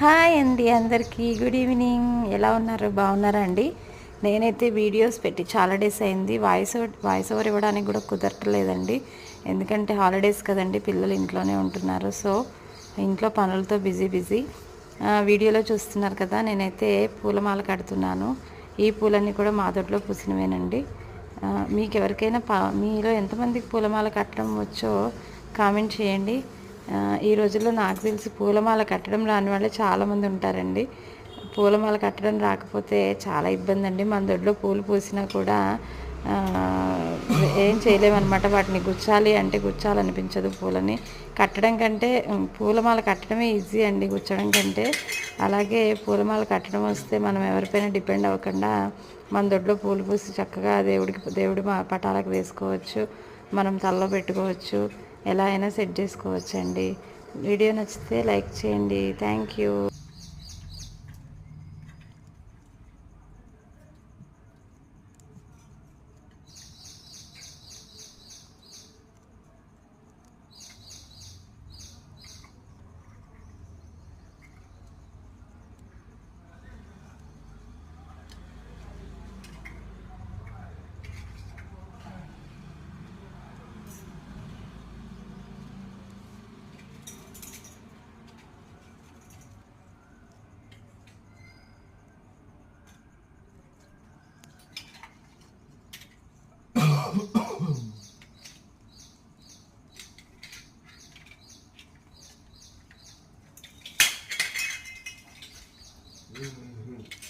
Hi అండి అందరికీ. Good evening. ఎలా ఉన్నారు? బాగున్నారా అండి? నేనైతే వీడియోస్ పెట్టి చాలా డేస్ అయింది. వాయిస్ వాయిస్ ఓవర్ ఇవ్వడానికి కూడా కుదరట్లేదండి. ఎందుకంటే హాలిడేస్ కదండి పిల్లలు ఇంట్లోనే ఉంటున్నారు. సో ఇంట్లో పనులతో బిజీ బిజీ. వీడియోలో చూస్తున్నారు కదా నేనైతే పూలమాల కడుతున్నాను. ఈ పూలన్నీ కూడా మా దొడ్లో పూసినవేనండి. మీకు ఎవరికైనా పా మీలో ఎంతమందికి పూలమాల కట్టడం వచ్చో కామెంట్ చేయండి. ఈ రోజుల్లో నాకు తెలిసి పూలమాల కట్టడం రాని వాళ్ళు చాలామంది ఉంటారండి. పూలమాల కట్టడం రాకపోతే చాలా ఇబ్బంది అండి మన దొడ్లో పూలు పూసినా కూడా ఏం చేయలేమన్నమాట. వాటిని గుచ్చాలి అంటే గుచ్చాలనిపించదు పూలని. కట్టడం కంటే పూలమాల కట్టడమే ఈజీ అండి గుచ్చడం కంటే. అలాగే పూలమాల కట్టడం వస్తే మనం ఎవరిపైన డిపెండ్ అవ్వకుండా మన దొడ్లో పూలు పూసి చక్కగా దేవుడికి దేవుడి మా పటాలకు వేసుకోవచ్చు. మనం తలలో పెట్టుకోవచ్చు. ఎలా అయినా సెట్ చేసుకోవచ్చండి. వీడియో నచ్చితే లైక్ చేయండి. Thank you. Mm-hmm.